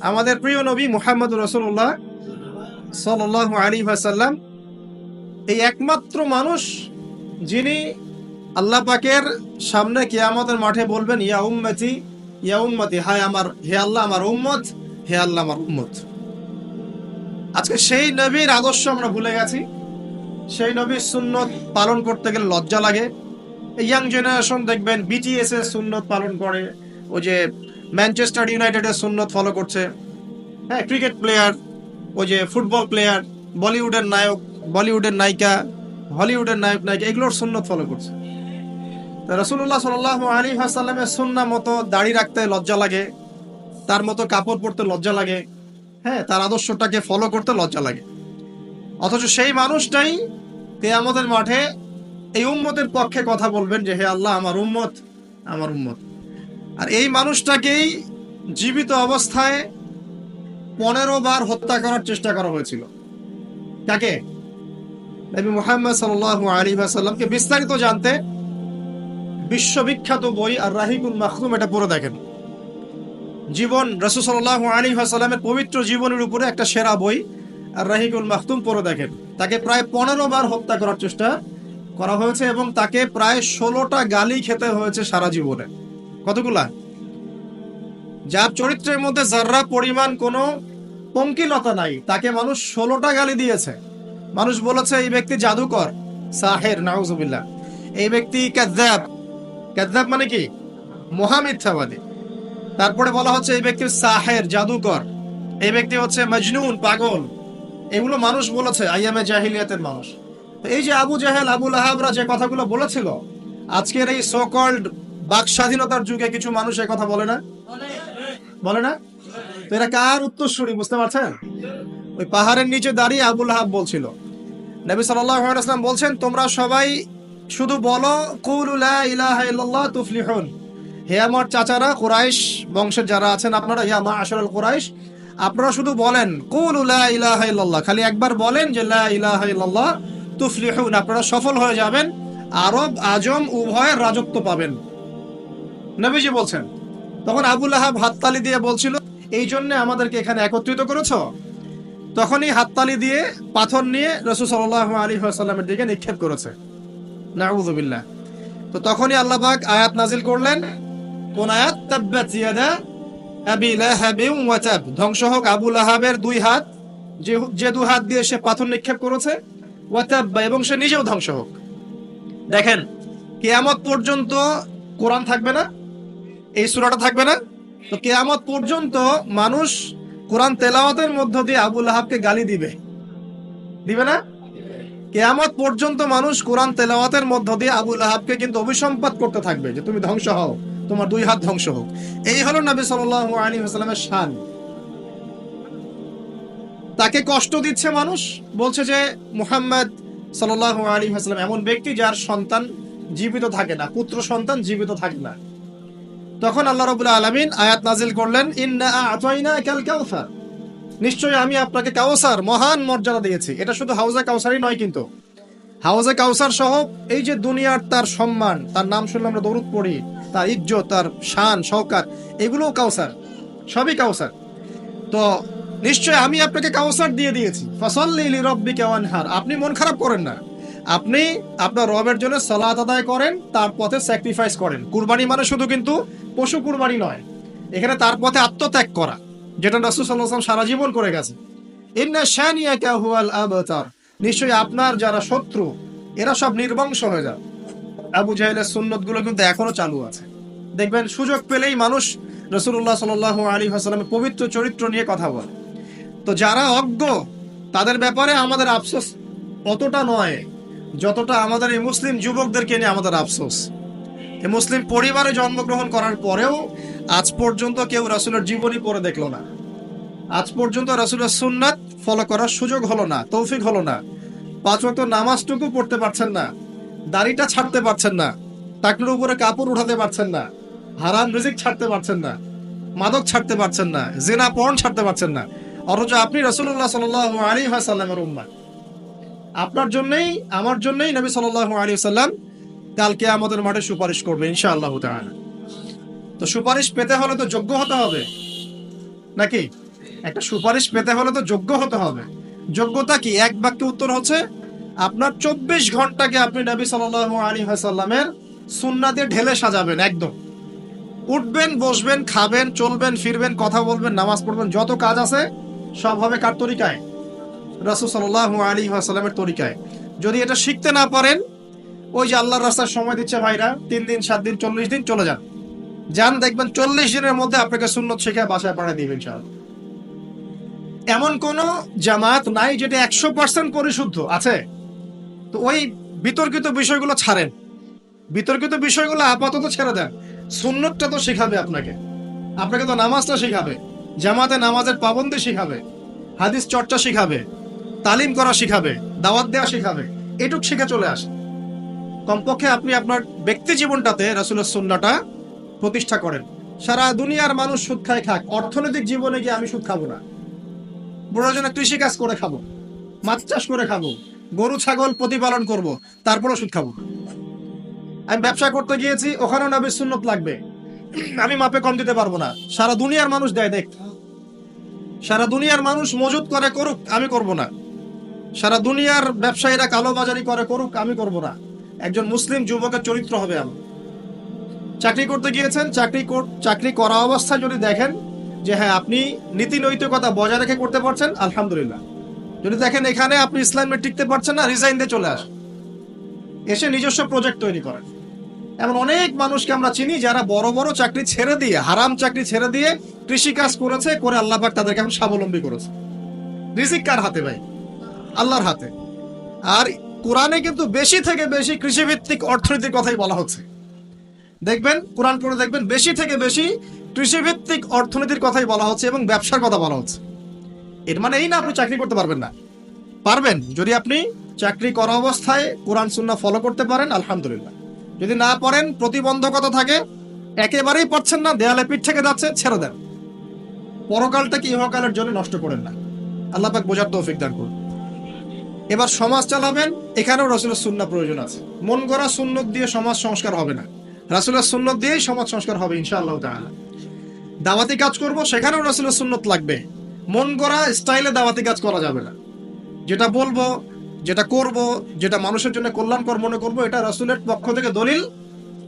আমাদের প্রিয় নবী মুহাম্মদ রসুল্লাহ সাল আলী সাল্লাম এই একমাত্র মানুষ যিনি আল্লাহ পাকের সামনে কিয়ামতের মাঠে বলবেন, ইয়া উম্মতি ইয়া উম্মতি, হায় আমার, হে আল্লাহ আমার উম্মত, হে আল্লাহ আমার উম্মত। আজকে সেই নবীর আদর্শ আমরা ভুলে গেছি। সেই নবীর সুন্নত পালন করতে গেলে লজ্জা লাগে। ইয়াং জেনারেশন দেখবেন বিটিএস এর সুন্নত পালন করে। ওই যে ম্যানচেস্টার ইউনাইটেডের সুন্নত ফলো করছে। হ্যাঁ ক্রিকেট প্লেয়ার ওই যে ফুটবল প্লেয়ার বলিউডের নায়ক বলিউডের নায়িকা হলিউডের নায়ক, নায়িকা, এগুলোর সুন্নত ফলো করছে। রসুল্লাহ সাল আলী হাসাল্লামের সুন্না মতো দাড়ি রাখতে লজ্জা লাগে, তার মতো কাপড় পরতে লজ্জা লাগে হ্যাঁ তার আদর্শটাকে ফলো করতে লজ্জা লাগে। অথচ সেই মানুষটাই কেয়ামতের মাঠে এই উম্মতের পক্ষে কথা বলবেন যে, হে আল্লাহ, আমার উম্মত আমার উম্মত। আর এই মানুষটাকেই জীবিত অবস্থায় পনেরো বার হত্যা করার চেষ্টা করা হয়েছিল। কাকে? নবী মুহাম্মদ আলাইহি ওয়াসাল্লামকে বিস্তারিত জানতে বিশ্ববিখ্যাত বই আর রাহিকুল মাখদুম এটা পড়ে দেখেন। জীবন, রসুল সাল্লাল্লাহু আলাইহি পবিত্র জীবনের উপরে একটা সেরা বই আর রাহিকুল মাখতুম পড়ে দেখেন। তাকে প্রায় পনেরো বার হত্যা করার চেষ্টা করা হয়েছে এবং তাকে প্রায় ষোলোটা গালি খেতে হয়েছে সারা জীবনে। কতগুলা? যার চরিত্রের মধ্যে যার্রা পরিমাণ কোনো পঙ্কিলতা নাই, তাকে মানুষ ষোলোটা গালি দিয়েছে। মানুষ বলেছে, এই ব্যক্তি জাদুকর, সাহের, নাউজুবিল্লাহ। এই ব্যক্তি কাদ্দাব কাদ্দাব মানে কি? মহামিথ্যাবাদী তারপরে বলা হচ্ছে, এই ব্যক্তি সাহের, জাদুকর। এই ব্যক্তি হচ্ছে মজনুন, পাগল। এগুলো মানুষ বলেছে, আইয়ামে জাহিলিয়াতের মানুষ। এই যে আবু জাহেল আবুল আহাবরা যে কথাগুলো বলেছিল, আজকের এই সোকল্ড বাক স্বাধীনতার যুগে কিছু মানুষ কথা বলে না? বলে না? তো এরা কার উত্তরসূরি, বুঝতে পারছেন? ওই পাহাড়ের নিচে দাঁড়িয়ে আবুল হাব বলছিল। নবী সাল্লাম বলছেন, তোমরা সবাই শুধু বলো ইল্লাল্লাহ হে আমার চাচারা, কুরাইশ বংশের যারা আছেন আপনারা, হে আমার আসল কুরাইশ, আপনারা শুধু বলেন ইলাহা ইল্লাল্লাহ। খালি একবার বলেন যে ইল্লাল্লাহ আপনারা সফল হয়ে যাবেন, আরব, আজম, উভয়ের রাজত্ব পাবেন। নবীজি বলছেন, তখন আবুল আহাব হাততালি দিয়ে বলছিল, এই জন্য আমাদেরকে এখানে একত্রিত করেছ? তখনই হাততালি দিয়ে পাথর নিয়ে রসুল সাল্লাহ আলী সাল্লামের দিকে নিক্ষেপ করেছে। নাউজুবিল্লাহ তো তখনই আল্লাহ আয়াত নাজিল করলেন, কোন আয়াত? ধ্বংস হোক আবু লাহাবের দুই হাত, যে যে হাত দিয়ে সে পাথর নিক্ষেপ করেছে, ওয়া এবং সে নিজেও ধ্বংস হোক। দেখেন, কিয়ামত পর্যন্ত কোরআন থাকবে না এই সূরাটা থাকবে না? তো কেয়ামত পর্যন্ত মানুষ কোরআন তেলাওয়াতের মধ্য দিয়ে আবুল আহাবকে গালি দিবে। দিবে না? কেয়ামত পর্যন্ত মানুষ কোরআন তেলাওয়াতের মধ্য দিয়ে আবুল আহাবকে কিন্তু অভিসম্পাত করতে থাকবে যে তুমি ধ্বংস হও, তোমার দুই হাত ধ্বংস হোক। এই হলো নবী সাল্লাল্লাহু আলাইহি ওয়াসাল্লামের শান। তাকে কষ্ট দিচ্ছে মানুষ, বলছে যে মুহাম্মদ সাল্লাল্লাহু আলাইহি ওয়াসাল্লাম এমন ব্যক্তি যার সন্তান জীবিত থাকে না, পুত্র সন্তান জীবিত থাকে না। তখন আল্লাহ রাব্বুল আলামিন আয়াত নাজিল করলেন কাউসার। নিশ্চয়ই আমি আপনাকে কাউসার, মহান মর্যাদা দিয়েছি। এটা শুধু হাউজে কাউসারই নয় কিন্তু। হাউজে কাউসার সহ এই যে দুনিয়ার তার সম্মান, তার নাম শুনলে আমরা দৌড় পড়ি, তার ইজ্জত, তার শান শওকাত এগুলোও কাউসার, সবই কাউসার। তো নিশ্চয় আমি আপনাকে কাউসার দিয়ে দিয়েছি। ফসল্লি রব্বিকা ওয়ানহার। আপনি মন খারাপ করেন না। আপনি আপনার রবের জন্য সালাত আদায় করেন, তার পথে স্যাক্রিফাইস করেন। কুরবানি মানে শুধু কিন্তু পশু কুরবানি নয়, এখানে তার পথে আত্মত্যাগ করা, যেটা রাসূল আলাইহি সারা জীবন করে গেছে। নিশ্চয়ই আপনার যারা শত্রু, এরা সব নির্বংশ হয়ে যাবে আবু জাহেলের সুন্নতগুলো কিন্তু এখনও চালু আছে। দেখবেন, সুযোগ পেলেই মানুষ রসুল্লাহ সাল আলী হাসালামের পবিত্র চরিত্র নিয়ে কথা বলে। তো যারা অজ্ঞ, তাদের ব্যাপারে আমাদের আফসোস অতটা নয়। যতটা আমাদের এই মুসলিম যুবকদেরকে নিয়ে আমাদের আফসোস। এই মুসলিম পরিবারে জন্মগ্রহণ করার পরেও আজ পর্যন্ত কেউ রাসুলের জীবনী পড়ে দেখল না। আজ পর্যন্ত রাসুলের সুন্নাত ফলো করার সুযোগ হলো না, তৌফিক হলো না। পাঁচ ওয়াক্ত নামাজটুকু পড়তে পারছেন না, দাড়িটা ছাড়তে পারছেন না টাকলুর উপরে কাপড় উঠাতে পারছেন না, হারাম রিজিক ছাড়তে পারছেন না, মাদক ছাড়তে পারছেন না, জেনা পর্ন ছাড়তে পারছেন না। অথচ আপনি রসুল্লাহ সাল আলী সাল্লামের উম্মা আপনার জন্যই, আমার জন্যই নবী সাল আলী সাল্লাম কালকে আমাদের মাঠে সুপারিশ করবে ইনশাআল্লাহ তাআলা। তো সুপারিশ পেতে হলে তো যোগ্য হতে হবে। নাকি? একটা সুপারিশ পেতে হলে তো যোগ্য হতে হবে। যোগ্যতা কি? এক বাক্যে উত্তর হচ্ছে, আপনার চব্বিশ ঘন্টাকে আপনি নবী সাল আলী সাল্লামের সুন্নাতে ঢেলে সাজাবেন, একদম। উঠবেন, বসবেন, খাবেন, চলবেন, ফিরবেন, কথা বলবেন, নামাজ পড়বেন, যত কাজ আছে, সব হবে কার তরিকায়? রাসুল সাল্লাহ আলী সাল্লামের তরিকায়। যদি এটা শিখতে না পারেন, ওই যে আল্লাহর রাস্তার সময় দিচ্ছে ভাইরা, তিন দিন, সাত দিন, চল্লিশ দিন, চলে যান। যান, দেখবেন চল্লিশ দিনের মধ্যে আপনাকে সুন্নত শিখে বাসায় পাঠিয়ে দিবেন ইনশাআল্লাহ। এমন কোন জামাত নাই যেটা একশো পার্সেন্ট পরিশুদ্ধ আছে? তো ওই বিতর্কিত বিষয়গুলো ছাড়েন। বিতর্কিত বিষয়গুলো আপাতত ছেড়ে দেন। সুন্নতটা তো শেখাবে আপনাকে। আপনাকে তো নামাজটা শেখাবে, জামাতে নামাজের পাবন্দি শেখাবে, হাদিস চর্চা শেখাবে। তালিম করা শিখাবে, দাওয়াত দেওয়া শেখাবে, এটুক শিখে চলে আসে। কমপক্ষে আপনি আপনার ব্যক্তি জীবনটাতে রাসুলের সুন্নাটা প্রতিষ্ঠা করেন। সারা দুনিয়ার মানুষ সুদ খায়, খাক। অর্থনৈতিক জীবনে গিয়ে আমি সুদ খাব না। প্রয়োজনে কৃষি কাজ করে খাব, মাছ চাষ করে খাব, গরু, ছাগল প্রতিপালন করব, তারপরও সুদ খাব আমি ব্যবসা করতে গিয়েছি, ওখানেও নবীর সুন্নত লাগবে। আমি মাপে কম দিতে পারব না। সারা দুনিয়ার মানুষ দেয়, দেখ। সারা দুনিয়ার মানুষ মজুদ করে করুক, আমি করব না। সারা দুনিয়ার ব্যবসায়ীরা কালোবাজারি করে, করুক, আমি করব না। একজন মুসলিম যুবকের চরিত্র হবে আমি চাকরি করতে গিয়েছেন, চাকরি চাকরি করা অবস্থায় যদি দেখেন যে হ্যাঁ আপনি নীতি নৈতিকতা বজায় রেখে করতে পারছেন, আলহামদুলিল্লাহ। যদি দেখেন এখানে আপনি ইসলামে টিকতে পারছেন না রিজাইন দিয়ে চলে আসেন। এসে নিজস্ব প্রজেক্ট তৈরি করেন। এমন অনেক মানুষকে আমরা চিনি যারা বড় বড় চাকরি ছেড়ে দিয়ে, হারাম চাকরি ছেড়ে দিয়ে কৃষি কাজ করেছে, করে আল্লাহ পাক তাদেরকে এখন স্বাবলম্বী করেছে। রিজিক কার হাতে ভাই? আল্লাহর হাতে। আর কোরআনে কিন্তু বেশি থেকে বেশি কৃষিভিত্তিক অর্থনীতির কথাই বলা হচ্ছে। দেখবেন, কোরআন পড়ে দেখবেন, বেশি থেকে বেশি কৃষিভিত্তিক অর্থনীতির কথাই বলা হচ্ছে এবং ব্যবসার কথা বলা হচ্ছে। এর মানে এই না আপনি চাকরি করতে পারবেন না। পারবেন, যদি আপনি চাকরি করা অবস্থায় কোরআন সুন্না ফলো করতে পারেন, আলহামদুলিল্লাহ। যদি না পারেন প্রতিবন্ধকতা থাকে, একেবারেই পারছেন না, দেয়ালে পিঠ থেকে যাচ্ছে, ছেড়ে দেন। পরকালটাকে ইহকালের জন্য নষ্ট করেন না। আল্লাহ পাক বোঝার তৌফিক দান করুন। এবার সমাজ চালাবেন, এখানেও রসুলের সুন্না প্রয়োজন আছে। মন গড়া সুন্নত দিয়ে সমাজ সংস্কার হবে না। রাসুলের সুন্নত দিয়েই সমাজ সংস্কার হবে, ইনশাআল্লাহ তাআলা। দাওয়াতি কাজ করব, সেখানেও রাসুলের সুন্নত লাগবে। মন গড়া স্টাইলে দাওয়াতি কাজ করা যাবে না। যেটা বলব, যেটা করব, যেটা মানুষের জন্য কল্যাণকর মনে করব, এটা রাসুলের পক্ষ থেকে দলিল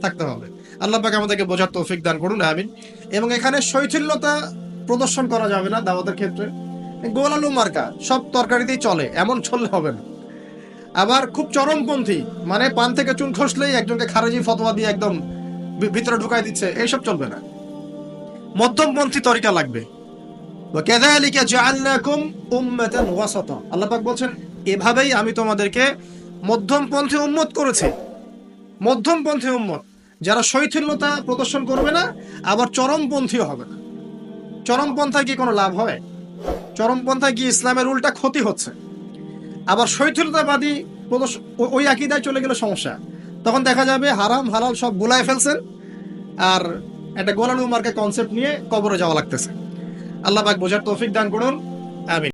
থাকতে হবে। আল্লাহ পাক আমাদেরকে বোঝার তৌফিক দান করুন, আমিন। এবং এখানে শৈথিল্যতা প্রদর্শন করা যাবে না দাওয়াতের ক্ষেত্রে। গোলালু মার্কা, সব তরকারিতেই চলে, এমন চললে হবে না। আবার খুব চরমপন্থী মানে পান থেকে চুন খসলেই একজনকে খারেজি ফতোয়া দিয়ে একদম ভিতরে ঢুকাই দিচ্ছে, এইসব চলবে না। মধ্যমপন্থী তরিকা লাগবে। আল্লাপাক বলছেন, এভাবেই আমি তোমাদেরকে মধ্যমপন্থী উম্মত করেছি। মধ্যমপন্থী উম্মত, যারা শৈথিল্যতা প্রদর্শন করবে না, আবার চরমপন্থীও হবে না। চরমপন্থায় কি কোনো লাভ হয়? চরমপন্থায় গিয়ে ইসলামের উল্টা ক্ষতি হচ্ছে। আবার শৈথিলতাবাদী ওই আকিদায় চলে গেলে সমস্যা। তখন দেখা যাবে হারাম, হালাল সব গোলায় ফেলছেন। আর একটা গোলালু মার্কে কনসেপ্ট নিয়ে কবরে যাওয়া লাগতেছে। আল্লাহ পাক বোঝার তৌফিক দান করুন। আমিন।